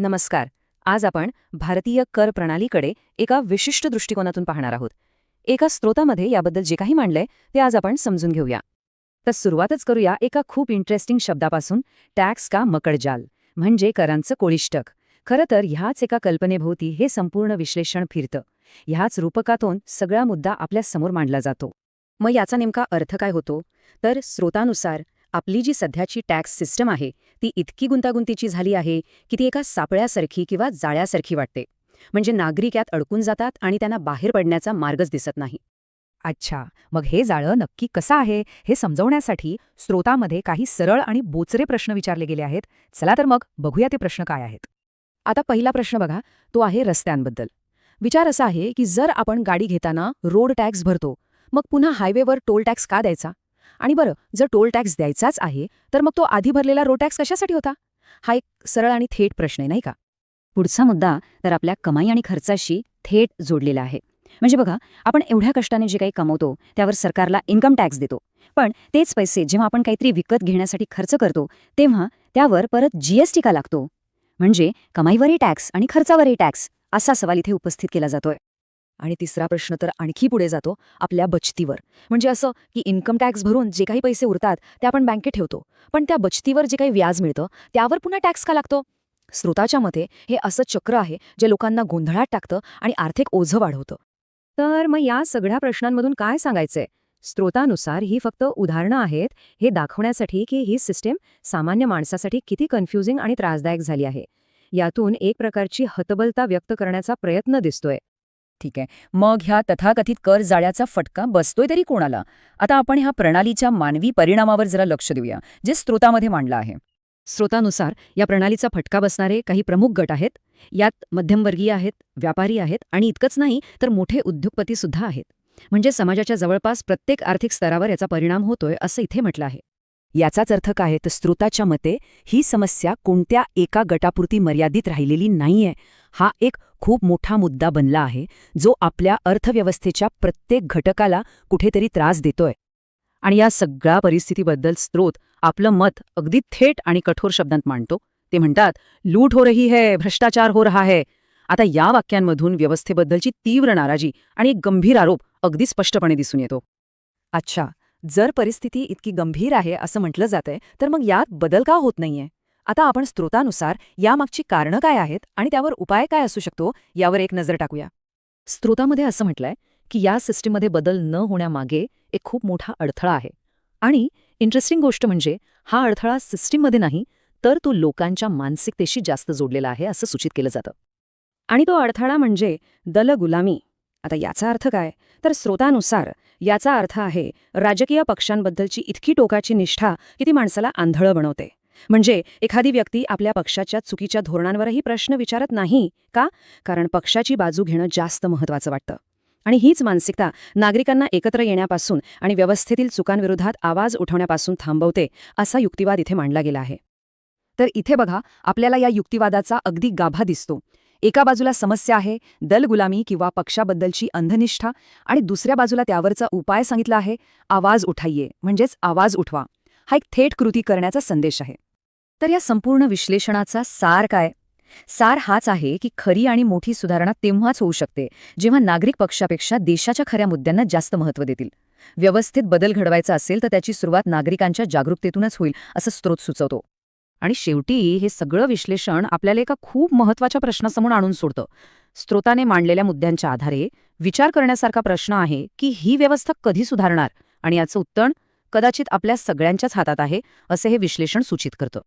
नमस्कार. आज आपण भारतीय कर प्रणालीकडे एका विशिष्ट दृष्टिकोनातून पाहणार आहोत. एका स्रोतामध्ये याबद्दल जे काही मांडलंय ते आज आपण समजून घेऊया. तर सुरुवातच करूया एका खूप इंटरेस्टिंग शब्दापासून टॅक्स का मकडजाल म्हणजे करांचं कोळिष्टक. खरं तर ह्याच एका कल्पनेभोवती हे संपूर्ण विश्लेषण फिरतं. ह्याच रूपकातून सगळा मुद्दा आपल्यासमोर मांडला जातो. मग याचा नेमका अर्थ काय होतो? तर स्रोतानुसार आपली जी सध्याची टॅक्स सिस्टम आहे ती इतकी गुंतागुंतीची झाली आहे की ती एका सापळ्यासारखी किंवा जाळ्यासारखी वाटते. म्हणजे नागरिक यात अडकून जातात आणि त्यांना बाहेर पडण्याचा मार्गच दिसत नाही. अच्छा मग हे जाळं नक्की कसं आहे हे समजवण्यासाठी स्रोतामध्ये काही सरळ आणि बोचरे प्रश्न विचारले गेले आहेत. चला तर मग बघूया ते प्रश्न काय आहेत. आता पहिला प्रश्न बघा तो आहे रस्त्यांबद्दल. विचार असा आहे की जर आपण गाडी घेताना रोड टॅक्स भरतो मग पुन्हा हायवेवर टोल टॅक्स का द्यायचा? आणि बरं जर टोल टॅक्स द्यायचाच आहे तर मग तो आधी भरलेला रोड टॅक्स कशासाठी होता? हा एक सरळ आणि थेट प्रश्न आहे नाही का? पुढचा मुद्दा तर आपल्या कमाई आणि खर्चाशी थेट जोडलेला आहे. म्हणजे बघा आपण एवढ्या कष्टाने जे काही कमवतो त्यावर सरकारला इन्कम टॅक्स देतो. पण तेच पैसे जेव्हा आपण काहीतरी विकत घेण्यासाठी खर्च करतो तेव्हा त्यावर परत जीएसटी का लागतो? म्हणजे कमाईवरही टॅक्स आणि खर्चावरही टॅक्स असा सवाल इथे उपस्थित केला जातोय. आणि तिसरा प्रश्न तर आणखी पुढे जातो आपल्या बचतीवर. म्हणजे असं की इन्कम टॅक्स भरून जे काही पैसे उरतात ते आपण बँकेत ठेवतो. पण त्या बचतीवर जे काही व्याज मिळतं त्यावर पुन्हा टॅक्स का लागतो? स्रोताच्या मते हे असं चक्र आहे जे लोकांना गोंधळात टाकतं आणि आर्थिक ओझं वाढवतं. तर मग या सगळ्या प्रश्नांमधून काय सांगायचंय? स्रोतानुसार ही फक्त उदाहरणं आहेत हे दाखवण्यासाठी की ही सिस्टीम सामान्य माणसासाठी किती कन्फ्युजिंग आणि त्रासदायक झाली आहे. यातून एक प्रकारची हतबलता व्यक्त करण्याचा प्रयत्न दिसतोय. ठीक आहे. मग ह्या तथाकथित कर जाळ्याचा फटका बसतोय तरी कोणाला? आता आपण ह्या प्रणालीच्या मानवी परिणामावर जरा लक्ष देऊया जे स्रोतामध्ये मांडलं आहे. स्रोतानुसार या प्रणालीचा फटका बसणारे काही प्रमुख गट आहेत. यात मध्यमवर्गीय आहेत व्यापारी आहेत आणि इतकंच नाही तर मोठे उद्योगपती सुद्धा आहेत. म्हणजे समाजाच्या जवळपास प्रत्येक आर्थिक स्तरावर याचा परिणाम होतोय असं इथे म्हटलं आहे. याचाच अर्थ काय तर स्रोताच्या मते ही समस्या कोणत्या एका गटापुरती मर्यादित राहिलेली नाहीये. हा एक खूप मोठा मुद्दा बनला आहे जो आपल्या अर्थव्यवस्थेच्या प्रत्येक घटकाला कुठेतरी त्रास देतोय. आणि या सगळ्या परिस्थितीबद्दल स्रोत आपलं मत अगदी थेट आणि कठोर शब्दांत मांडतो. ते म्हणतात लूट हो रही है भ्रष्टाचार हो रहा है. आता या वाक्यांमधून व्यवस्थेबद्दलची तीव्र नाराजी आणि एक गंभीर आरोप अगदी स्पष्टपणे दिसून येतो. अच्छा जर परिस्थिती इतकी गंभीर आहे असं म्हटलं जातंय तर मग यात बदल का होत नाहीये? आता आपण स्रोतानुसार यामागची कारणं काय आहेत आणि त्यावर उपाय काय असू शकतो यावर एक नजर टाकूया. स्रोतामध्ये असं म्हटलंय की या सिस्टीममध्ये बदल न होण्यामागे एक खूप मोठा अडथळा आहे. आणि इंटरेस्टिंग गोष्ट म्हणजे हा अडथळा सिस्टीममध्ये नाही तर तो लोकांच्या मानसिकतेशी जास्त जोडलेला आहे असं सूचित केलं जातं. आणि तो अडथळा म्हणजे दल गुलामी आता याचा अर्थ काय? तर स्रोतानुसार याचा अर्थ आहे राजकीय पक्षांबद्दलची इतकी टोकाची निष्ठा की ती माणसाला आंधळं बनवते. म्हणजे एखादी व्यक्ती आपल्या पक्षाच्या चुकीच्या धोरणांवरही प्रश्न विचारत नाही का? कारण पक्षाची बाजू घेणं जास्त महत्वाचं वाटतं. आणि हीच मानसिकता नागरिकांना एकत्र येण्यापासून आणि व्यवस्थेतील चुकांविरोधात आवाज उठवण्यापासून थांबवते असा युक्तिवाद इथे मांडला गेला आहे. तर इथे बघा आपल्याला या युक्तिवादाचा अगदी गाभा दिसतो. एका बाजूला समस्या आहे दलगुलामी किंवा पक्षाबद्दलची अंधनिष्ठा आणि दुसऱ्या बाजूला त्यावरचा उपाय सांगितला आहे आवाज उठाइये म्हणजेच आवाज उठवा. हा एक थेट कृती करण्याचा संदेश आहे. तर या संपूर्ण विश्लेषणाचा सार काय? सार हाच आहे की खरी आणि मोठी सुधारणा तेव्हाच होऊ शकते जेव्हा नागरिक पक्षापेक्षा देशाच्या खऱ्या मुद्द्यांना जास्त महत्त्व देतील. व्यवस्थेत बदल घडवायचा असेल तर त्याची सुरुवात नागरिकांच्या जागरूकतेतूनच होईल असं स्रोत सुचवतो. आणि शेवटी हे सगळं विश्लेषण आपल्याला एका खूप महत्त्वाच्या प्रश्नासमोर आणून सोडतं. स्रोताने मांडलेल्या मुद्द्यांच्या आधारे विचार करण्यासारखा प्रश्न आहे की ही व्यवस्था कधी सुधारणार? आणि याचं उत्तर कदाचित आपल्या सगळ्यांच्याच हातात आहे असे हे विश्लेषण सूचित करतं.